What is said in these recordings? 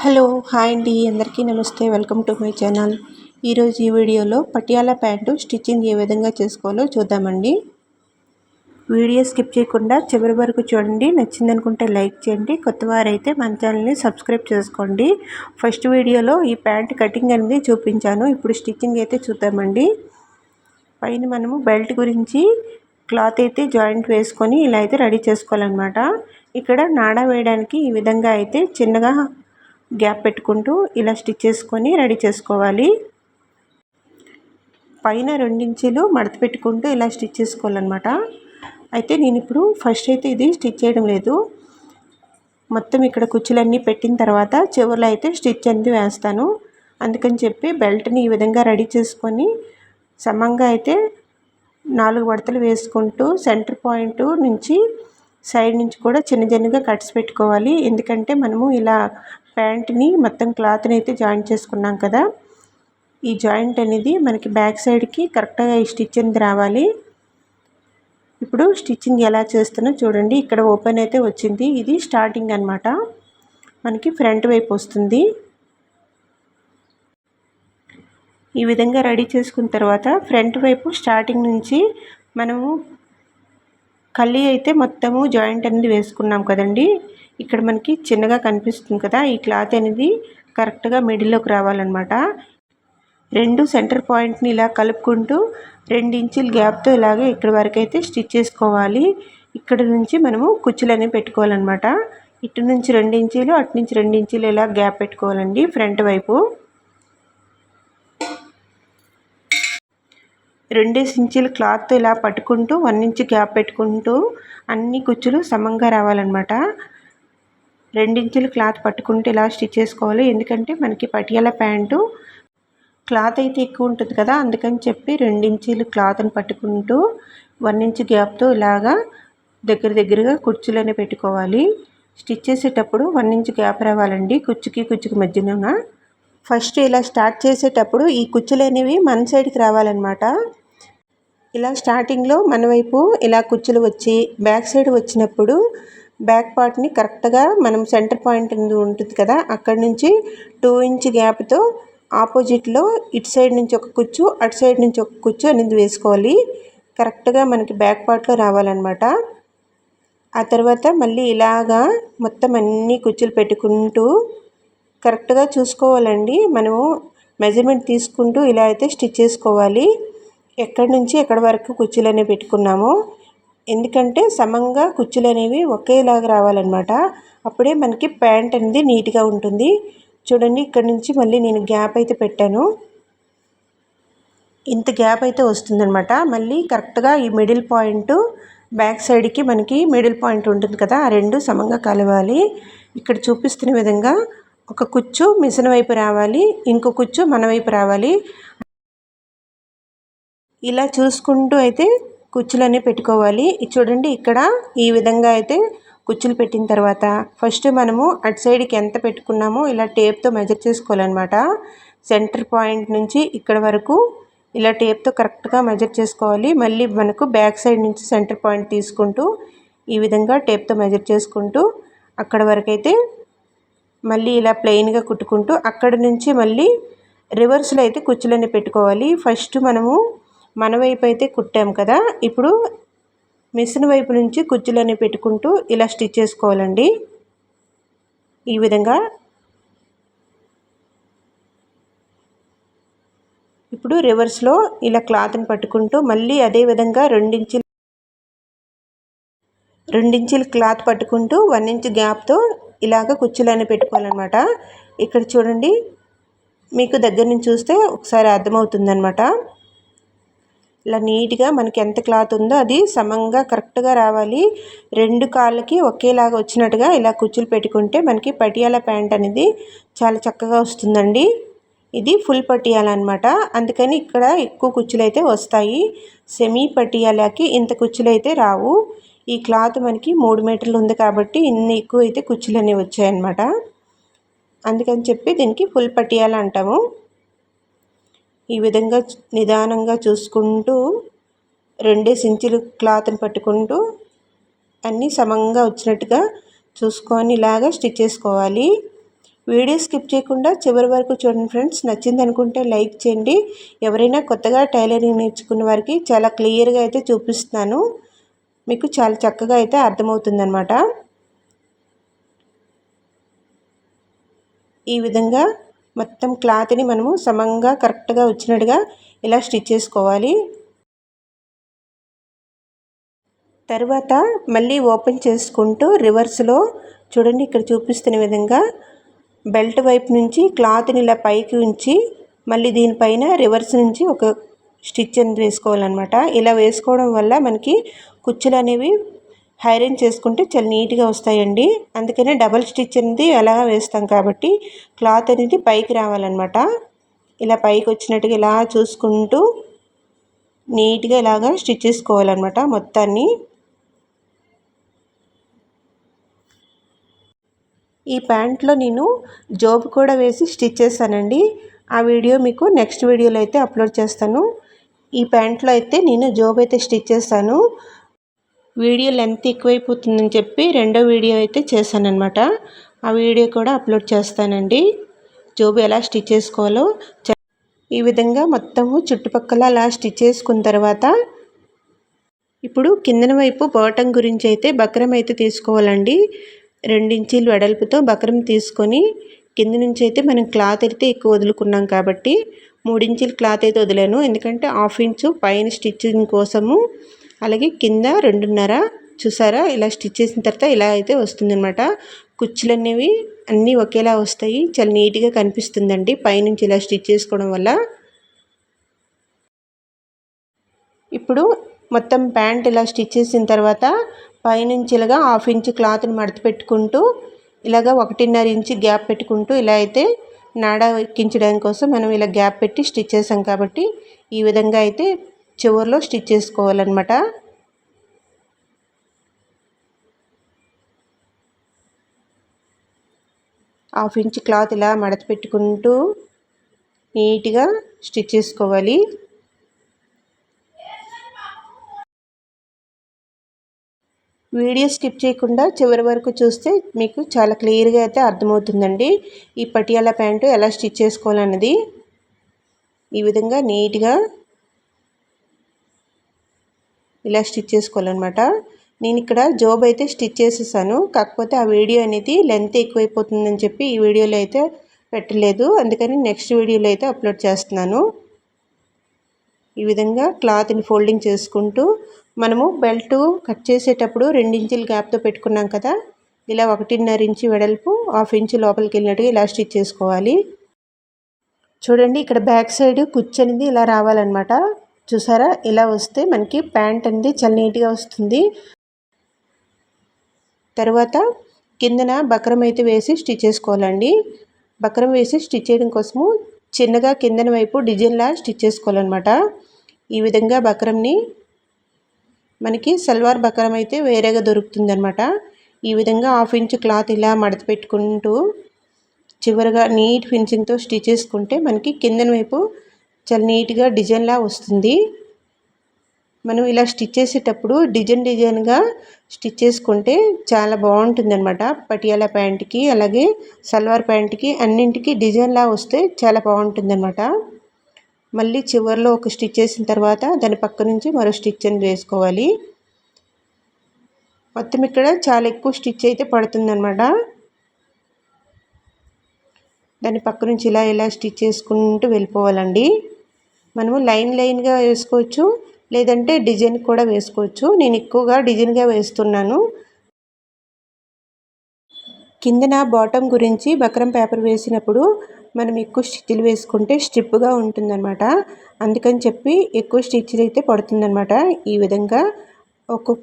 Hello hi అండి. అందరికీ నమస్తే. Welcome to my channel. ఈరోజు ఈ వీడియోలో పటియాల ప్యాంటు స్టిచ్చింగ్ ఏ విధంగా చేసుకోవాలో చూద్దామండి. వీడియో స్కిప్ చేయకుండా చివరి వరకు చూడండి. నచ్చిందనుకుంటే లైక్ చేయండి. కొత్త వారైతే మన ఛానల్ని సబ్స్క్రైబ్ చేసుకోండి. ఫస్ట్ వీడియోలో ఈ ప్యాంట్ కటింగ్ అనేది చూపించాను. ఇప్పుడు స్టిచ్చింగ్ అయితే చూద్దామండి. పైన మనము బెల్ట్ గురించి క్లాత్ అయితే జాయింట్ వేసుకొని ఇలా అయితే రెడీ చేసుకోవాలన్నమాట. ఇక్కడ నాడా వేయడానికి ఈ విధంగా అయితే చిన్నగా గ్యాప్ పెట్టుకుంటూ ఇలా స్టిచ్ చేసుకొని రెడీ చేసుకోవాలి. పైన రెండించీలు మడత పెట్టుకుంటూ ఇలా స్టిచ్ చేసుకోవాలన్నమాట. అయితే నేను ఇప్పుడు ఫస్ట్ అయితే ఇది స్టిచ్ చేయడం లేదు. మొత్తం ఇక్కడ కుచ్చులన్నీ పెట్టిన తర్వాత చివరిలో అయితే స్టిచ్ అనేది వేస్తాను. అందుకని చెప్పి బెల్ట్ని ఈ విధంగా రెడీ చేసుకొని సమంగా అయితే నాలుగు వడతలు వేసుకుంటూ సెంటర్ పాయింట్ నుంచి సైడ్ నుంచి కూడా చిన్న చిన్నగా కట్స్ పెట్టుకోవాలి. ఎందుకంటే మనము ఇలా ప్యాంట్ని మొత్తం క్లాత్ని అయితే జాయింట్ చేసుకున్నాం కదా. ఈ జాయింట్ అనేది మనకి బ్యాక్ సైడ్కి కరెక్ట్గా ఈ స్టిచ్ అనేది రావాలి. ఇప్పుడు స్టిచ్చింగ్ ఎలా చేస్తున్నా చూడండి. ఇక్కడ ఓపెన్ అయితే వచ్చింది. ఇది స్టార్టింగ్ అనమాట మనకి ఫ్రంట్ వైపు వస్తుంది. ఈ విధంగా రెడీ చేసుకున్న తర్వాత ఫ్రంట్ వైపు స్టార్టింగ్ నుంచి మనము కళ్ళీ అయితే మొత్తము జాయింట్ అనేది వేసుకున్నాం కదండి. ఇక్కడ మనకి చిన్నగా కనిపిస్తుంది కదా ఈ క్లాత్ అనేది కరెక్ట్గా మిడిల్లోకి రావాలన్నమాట. రెండు సెంటర్ పాయింట్ని ఇలా కలుపుకుంటూ రెండు ఇంచుల గ్యాప్తో ఇలాగే ఇక్కడ వరకు అయితే స్టిచ్ చేసుకోవాలి. ఇక్కడ నుంచి మనము కుచ్చులు అనేవి పెట్టుకోవాలన్నమాట. ఇటు నుంచి రెండు ఇంచీలు అటు నుంచి రెండు ఇంచీలు ఇలా గ్యాప్ పెట్టుకోవాలండి ఫ్రంట్ వైపు. రెండేసి ఇంచీలు క్లాత్ ఇలా పట్టుకుంటూ వన్ ఇంచ్ గ్యాప్ పెట్టుకుంటూ అన్ని కుచ్చులు సమంగా రావాలన్నమాట. రెండించులు క్లాత్ పట్టుకుంటూ ఇలా స్టిచ్ చేసుకోవాలి. ఎందుకంటే మనకి పటియాల ప్యాంటు క్లాత్ అయితే ఎక్కువ ఉంటుంది కదా. అందుకని చెప్పి రెండించీలు క్లాత్ని పట్టుకుంటూ వన్ ఇంచ్ గ్యాప్తో ఇలాగా దగ్గర దగ్గరగా కుర్చీలోనే పెట్టుకోవాలి. స్టిచ్ చేసేటప్పుడు వన్ ఇంచ్ గ్యాప్ రావాలండి. కుచ్చుకి కుచ్చుకి మధ్యన ఫస్ట్ ఇలా స్టార్ట్ చేసేటప్పుడు ఈ కుచ్చులు అనేవి మన సైడ్కి రావాలన్నమాట. ఇలా స్టార్టింగ్లో మన వైపు ఇలా కుచ్చులు వచ్చి బ్యాక్ సైడ్ వచ్చినప్పుడు బ్యాక్ పార్ట్ని కరెక్ట్గా మనం సెంటర్ పాయింట్ ఉంటుంది కదా అక్కడ నుంచి టూ ఇంచ్ గ్యాప్తో ఆపోజిట్లో ఇటు సైడ్ నుంచి ఒక కుచ్చు అటు సైడ్ నుంచి ఒక కుచ్చు అనేది వేసుకోవాలి. కరెక్ట్గా మనకి బ్యాక్ పార్ట్లో రావాలన్నమాట. ఆ తర్వాత మళ్ళీ ఇలాగా మొత్తం అన్ని కుచ్చులు పెట్టుకుంటూ కరెక్ట్గా చూసుకోవాలండి. మనము మెజర్మెంట్ తీసుకుంటూ ఇలా అయితే స్టిచ్ చేసుకోవాలి. ఎక్కడి నుంచి ఎక్కడి వరకు కుచ్చులు అనేవి పెట్టుకున్నామో ఎందుకంటే సమంగా కుచ్చులు అనేవి ఒకేలాగా రావాలన్నమాట. అప్పుడే మనకి ప్యాంట్ అనేది నీట్గా ఉంటుంది. చూడండి ఇక్కడ నుంచి మళ్ళీ నేను గ్యాప్ అయితే పెట్టాను. ఇంత గ్యాప్ అయితే వస్తుందనమాట మళ్ళీ కరెక్ట్గా ఈ మిడిల్ పాయింట్ బ్యాక్ సైడ్కి మనకి మిడిల్ పాయింట్ ఉంటుంది కదా ఆ రెండు సమంగా కలవాలి. ఇక్కడ చూపిస్తున్న విధంగా ఒక కుచ్చు మిషన్ వైపు రావాలి ఇంకో కుచ్చు మన వైపు రావాలి. ఇలా చూసుకుంటూ అయితే కుచ్చులన్నీ పెట్టుకోవాలి. చూడండి ఇక్కడ ఈ విధంగా అయితే కుచ్చులు పెట్టిన తర్వాత ఫస్ట్ మనము అటు సైడ్కి ఎంత పెట్టుకున్నామో ఇలా టేప్తో మెజర్ చేసుకోవాలన్నమాట. సెంటర్ పాయింట్ నుంచి ఇక్కడ వరకు ఇలా టేప్తో కరెక్ట్గా మెజర్ చేసుకోవాలి. మళ్ళీ మనకు బ్యాక్ సైడ్ నుంచి సెంటర్ పాయింట్ తీసుకుంటూ ఈ విధంగా టేప్తో మెజర్ చేసుకుంటూ అక్కడ వరకు అయితే మళ్ళీ ఇలా ప్లెయిన్గా కుట్టుకుంటూ అక్కడ నుంచి మళ్ళీ రివర్స్లో అయితే కుచ్చులన్నీ పెట్టుకోవాలి. ఫస్ట్ మనము మన వైపు అయితే కుట్టాం కదా. ఇప్పుడు మిషన్ వైపు నుంచి కుచ్చులని పెట్టుకుంటూ ఇలా స్టిచ్ చేసుకోవాలండి. ఈ విధంగా ఇప్పుడు రివర్స్లో ఇలా క్లాత్ని పట్టుకుంటూ మళ్ళీ అదే విధంగా రెండించులు రెండించులు క్లాత్ పట్టుకుంటూ వన్ ఇంచ్ గ్యాప్తో ఇలాగ కుచ్చులని పెట్టుకోవాలన్నమాట. ఇక్కడ చూడండి మీకు దగ్గర నుంచి చూస్తే ఒకసారి అర్థమవుతుందనమాట ఇలా నీట్గా మనకి ఎంత క్లాత్ ఉందో అది సమంగా కరెక్ట్గా రావాలి. రెండు కాళ్ళకి ఒకేలాగా వచ్చినట్టుగా ఇలా కుచ్చులు పెట్టుకుంటే మనకి పటియాల ప్యాంట్ అనేది చాలా చక్కగా వస్తుందండి. ఇది ఫుల్ పటియాల అనమాట అందుకని ఇక్కడ ఎక్కువ కుచ్చులు అయితే వస్తాయి. సెమీ పటియాలకి ఇంత కుచ్చులు అయితే రావు. ఈ క్లాత్ మనకి మూడు మీటర్లు ఉంది కాబట్టి ఇన్ని ఎక్కువ అయితే కుచ్చులు అనేవి వచ్చాయన్నమాట. అందుకని చెప్పి దీనికి ఫుల్ పటియాల అంటాము. ఈ విధంగా నిదానంగా చూసుకుంటూ రెండే సించులు క్లాత్ని పట్టుకుంటూ అన్నీ సమంగా వచ్చినట్టుగా చూసుకొని ఇలాగా స్టిచ్ చేసుకోవాలి. వీడియో స్కిప్ చేయకుండా చివరి వరకు చూడండి ఫ్రెండ్స్. నచ్చింది అనుకుంటే లైక్ చేయండి. ఎవరైనా కొత్తగా టైలరింగ్ నేర్చుకున్న వారికి చాలా క్లియర్గా అయితే చూపిస్తున్నాను. మీకు చాలా చక్కగా అయితే అర్థమవుతుందన్నమాట. ఈ విధంగా మొత్తం క్లాత్ని మనము సమంగా కరెక్ట్గా వచ్చినట్టుగా ఇలా స్టిచ్ చేసుకోవాలి. తర్వాత మళ్ళీ ఓపెన్ చేసుకుంటూ రివర్స్లో చూడండి ఇక్కడ చూపిస్తున్న విధంగా బెల్ట్ వైపు నుంచి క్లాత్ని ఇలా పైకి ఉంచి మళ్ళీ దీనిపైన రివర్స్ నుంచి ఒక స్టిచ్ అనేది వేసుకోవాలన్నమాట. ఇలా వేసుకోవడం వల్ల మనకి కుచ్చులు అనేవి ఐరన్ చేసుకుంటే చాలా నీట్గా వస్తాయండి. అందుకనే డబల్ స్టిచ్ అనేది ఎలాగా వేస్తాం కాబట్టి క్లాత్ అనేది పైకి రావాలన్నమాట. ఇలా పైకి వచ్చినట్టుగా ఇలా చూసుకుంటూ నీట్గా ఇలాగా స్టిచ్ చేసుకోవాలన్నమాట మొత్తాన్ని. ఈ ప్యాంట్లో నేను జోబు కూడా వేసి స్టిచ్ చేశానండి. ఆ వీడియో మీకు నెక్స్ట్ వీడియోలో అయితే అప్లోడ్ చేస్తాను. ఈ ప్యాంట్లో అయితే నేను జోబ్ అయితే స్టిచ్ చేస్తాను. వీడియో లెంత్ ఎక్కువైపోతుందని చెప్పి రెండో వీడియో అయితే చేశానమాట ఆ వీడియో కూడా అప్లోడ్ చేస్తానండి. జోబు ఎలా స్టిచ్ చేసుకోవాలో ఈ విధంగా మొత్తము చుట్టుపక్కల అలా స్టిచ్ చేసుకున్న తర్వాత ఇప్పుడు కిందన వైపు బాటం గురించి అయితే బక్రం అయితే తీసుకోవాలండి. రెండించీలు వెడల్పుతో బక్రం తీసుకొని కింద నుంచి అయితే మనం క్లాత్ అయితే ఎక్కువ వదులుకున్నాం కాబట్టి మూడించీలు క్లాత్ అయితే వదిలాను. ఎందుకంటే హాఫ్ ఇంచు పైన స్టిచ్చింగ్ కోసము అలాగే కింద రెండున్నర చూసారా? ఇలా స్టిచ్ చేసిన తర్వాత ఇలా అయితే వస్తుందన్నమాట. కుచ్చులు అనేవి అన్నీ ఒకేలా వస్తాయి. చాలా నీట్గా కనిపిస్తుందండి. పైనుంచి ఇలా స్టిచ్ చేసుకోవడం వల్ల. ఇప్పుడు మొత్తం ప్యాంట్ ఇలా స్టిచ్ చేసిన తర్వాత పైనుంచి ఇలాగా హాఫ్ ఇంచ్ క్లాత్ని మడత పెట్టుకుంటూ ఇలాగ ఒకటిన్నర ఇంచ్ గ్యాప్ పెట్టుకుంటూ ఇలా అయితే నాడ ఎక్కించడం కోసం మనం ఇలా గ్యాప్ పెట్టి స్టిచ్ చేసాం కాబట్టి ఈ విధంగా అయితే చివరిలో స్టిచ్ చేసుకోవాలన్నమాట. హాఫ్ ఇంచ్ క్లాత్ ఇలా మడత పెట్టుకుంటూ నీట్గా స్టిచ్ చేసుకోవాలి. వీడియో స్కిప్ చేయకుండా చివరి వరకు చూస్తే మీకు చాలా క్లియర్గా అయితే అర్థమవుతుందండి. ఈ పటియాల ప్యాంటు ఎలా స్టిచ్ చేసుకోవాలన్నది. ఈ విధంగా నీట్గా ఇలా స్టిచ్ చేసుకోవాలన్నమాట. నేను ఇక్కడ జోబ్ అయితే స్టిచ్ చేసేసాను. కాకపోతే ఆ వీడియో అనేది లెంత్ ఎక్కువైపోతుందని చెప్పి ఈ వీడియోలో అయితే పెట్టలేదు. అందుకని నెక్స్ట్ వీడియోలో అయితే అప్లోడ్ చేస్తున్నాను. ఈ విధంగా క్లాత్ని ఫోల్డింగ్ చేసుకుంటూ మనము బెల్ట్ కట్ చేసేటప్పుడు రెండించుల గ్యాప్తో పెట్టుకున్నాం కదా. ఇలా ఒకటిన్నర ఇంచు వెడల్పు హాఫ్ ఇంచు లోపలికి వెళ్ళినట్టుగా ఇలా స్టిచ్ చేసుకోవాలి. చూడండి ఇక్కడ బ్యాక్ సైడ్ కుర్చీ ఇలా రావాలన్నమాట. చూసారా? ఇలా వస్తే మనకి ప్యాంట్ అనేది చాలా నీట్గా వస్తుంది. తర్వాత కిందన బక్రం అయితే వేసి స్టిచ్ చేసుకోవాలండి. బక్రం వేసి స్టిచ్ చేయడం కోసము చిన్నగా కిందన వైపు డిజైన్లా స్టిచ్ చేసుకోవాలన్నమాట. ఈ విధంగా బక్రంని మనకి సల్వార్ బక్రం అయితే వేరేగా దొరుకుతుందనమాట ఈ విధంగా హాఫ్ ఇంచ్ క్లాత్ ఇలా మడత పెట్టుకుంటూ చివరిగా నీట్ ఫినిషింగ్తో స్టిచ్ చేసుకుంటే మనకి కిందన వైపు చాలా నీట్గా డిజైన్లా వస్తుంది. మనం ఇలా స్టిచ్ చేసేటప్పుడు డిజైన్ డిజైన్గా స్టిచ్ చేసుకుంటే చాలా బాగుంటుంది అనమాట పటియాలా ప్యాంట్కి అలాగే సల్వార్ ప్యాంట్కి అన్నింటికి డిజైన్లా వస్తే చాలా బాగుంటుంది అనమాట మళ్ళీ చివరిలో ఒక స్టిచ్ చేసిన తర్వాత దాని పక్క నుంచి మరో స్టిచ్ అని వేసుకోవాలి. మొత్తం ఇక్కడ చాలా ఎక్కువ స్టిచ్ అయితే పడుతుందన్నమాట. దాని పక్క నుంచి ఇలా ఇలా స్టిచ్ చేసుకుంటూ వెళ్ళిపోవాలండి. మనము లైన్ లైన్గా వేసుకోవచ్చు లేదంటే డిజైన్ కూడా వేసుకోవచ్చు. నేను ఎక్కువగా డిజైన్గా వేస్తున్నాను. కిందన బాటమ్ గురించి బక్రం పేపర్ వేసినప్పుడు మనం ఎక్కువ స్టిచ్లు వేసుకుంటే స్ట్రిప్గా ఉంటుందన్నమాట. అందుకని చెప్పి ఎక్కువ స్టిచ్లు అయితే పడుతుందన్నమాట. ఈ విధంగా ఒక్కొక్క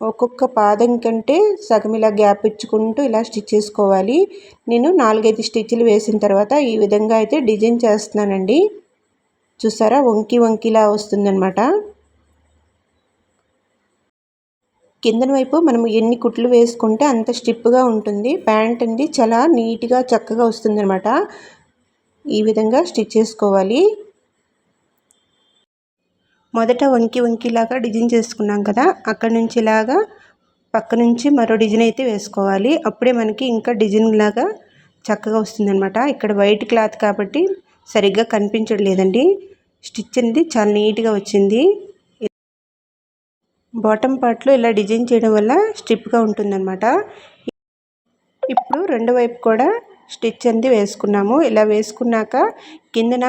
ఒక్కొక్క పాదం కంటే సగం ఇలా గ్యాప్ ఇచ్చుకుంటూ ఇలా స్టిచ్ చేసుకోవాలి. నేను నాలుగైదు స్టిచ్లు వేసిన తర్వాత ఈ విధంగా అయితే డిజైన్ చేస్తున్నానండి. చూసారా వంకి వంకిలా వస్తుందన్నమాట. కిందన వైపు మనం ఎన్ని కుట్లు వేసుకుంటే అంత స్టిప్గా ఉంటుంది. ప్యాంట్ అండి చాలా నీట్గా చక్కగా వస్తుందన్నమాట. ఈ విధంగా స్టిచ్ చేసుకోవాలి. మొదట వంకి వంకిలాగా డిజైన్ చేసుకున్నాం కదా అక్కడ నుంచి ఇలాగా పక్క నుంచి మరో డిజైన్ అయితే వేసుకోవాలి. అప్పుడే మనకి ఇంకా డిజైన్ లాగా చక్కగా వస్తుందన్నమాట. ఇక్కడ వైట్ క్లాత్ కాబట్టి సరిగ్గా కనిపించడం లేదండి స్టిచ్ అనేది చాలా నీట్గా వచ్చింది. బాటమ్ పార్ట్లో ఇలా డిజైన్ చేయడం వల్ల స్ట్రిప్గా ఉంటుందన్నమాట. ఇప్పుడు రెండు వైపు కూడా స్టిచ్ అనేది వేసుకున్నాము. ఇలా వేసుకున్నాక కిందన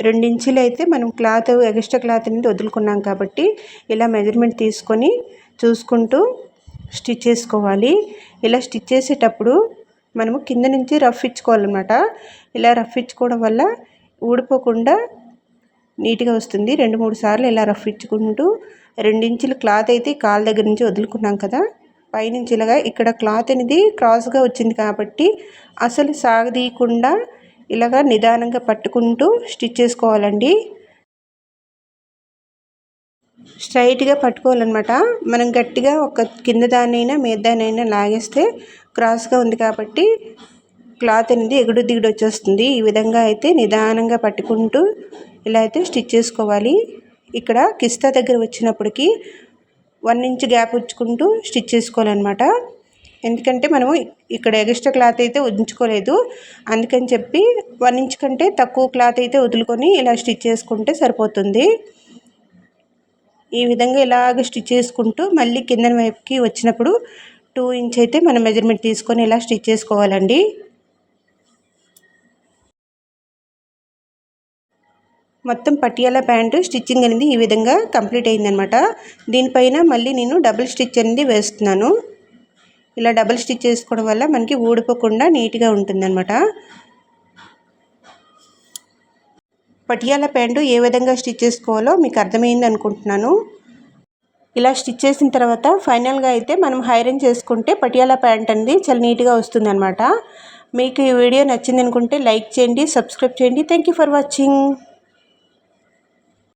రెండించులు అయితే మనం క్లాత్ ఎక్స్ట్రా క్లాత్ అనేది వదులుకున్నాం కాబట్టి ఇలా మెజర్మెంట్ తీసుకొని చూసుకుంటూ స్టిచ్ చేసుకోవాలి. ఇలా స్టిచ్ చేసేటప్పుడు మనము కింద నుంచి రఫ్ ఇచ్చుకోవాలన్నమాట. ఇలా రఫ్ ఇచ్చుకోవడం వల్ల ఊడిపోకుండా నీట్గా వస్తుంది. రెండు మూడు సార్లు ఇలా రఫ్ ఇచ్చుకుంటూ రెండించులు క్లాత్ అయితే కాళ్ళ దగ్గర నుంచి వదులుకున్నాం కదా పైనుంచి ఇలాగా ఇక్కడ క్లాత్ అనేది క్రాస్గా వచ్చింది కాబట్టి అసలు సాగదీయకుండా ఇలాగా నిదానంగా పట్టుకుంటూ స్టిచ్ చేసుకోవాలండి. స్ట్రైట్గా పట్టుకోవాలన్నమాట. మనం గట్టిగా ఒక కింద దాన్నైనా మీద దాన్నైనా లాగేస్తే క్రాస్గా ఉంది కాబట్టి క్లాత్ అనేది ఎగుడు దిగుడు వచ్చేస్తుంది. ఈ విధంగా అయితే నిదానంగా పట్టుకుంటూ ఇలా అయితే స్టిచ్ చేసుకోవాలి. ఇక్కడ కిస్తా దగ్గర వచ్చినప్పటికి వన్ ఇంచ్ గ్యాప్ ఉంచుకుంటూ స్టిచ్ చేసుకోవాలన్నమాట. ఎందుకంటే మనము ఇక్కడ ఎక్స్ట్రా క్లాత్ అయితే ఉంచుకోలేదు. అందుకని చెప్పి వన్ ఇంచ్ కంటే తక్కువ క్లాత్ అయితే వదులుకొని ఇలా స్టిచ్ చేసుకుంటే సరిపోతుంది. ఈ విధంగా ఇలాగ స్టిచ్ చేసుకుంటూ మళ్ళీ కింద వైపుకి వచ్చినప్పుడు టూ ఇంచ్ అయితే మనం మెజర్మెంట్ తీసుకొని ఇలా స్టిచ్ చేసుకోవాలండి. మొత్తం పటియాలా ప్యాంటు స్టిచ్చింగ్ అనేది ఈ విధంగా కంప్లీట్ అయిందనమాట దీనిపైన మళ్ళీ నేను డబుల్ స్టిచ్ అనేది వేస్తున్నాను. ఇలా డబుల్ స్టిచ్ చేసుకోవడం వల్ల మనకి ఊడిపోకుండా నీట్గా ఉంటుందన్నమాట. పటియాల ప్యాంటు ఏ విధంగా స్టిచ్ చేసుకోవాలో మీకు అర్థమైంది అనుకుంటున్నాను. ఇలా స్టిచ్ చేసిన తర్వాత ఫైనల్గా అయితే మనం హైరన్ చేసుకుంటే పటియాల ప్యాంట్ అనేది చాలా నీట్గా వస్తుందన్నమాట. మీకు ఈ వీడియో నచ్చింది అనుకుంటే లైక్ చేయండి సబ్స్క్రైబ్ చేయండి. Thank you for watching.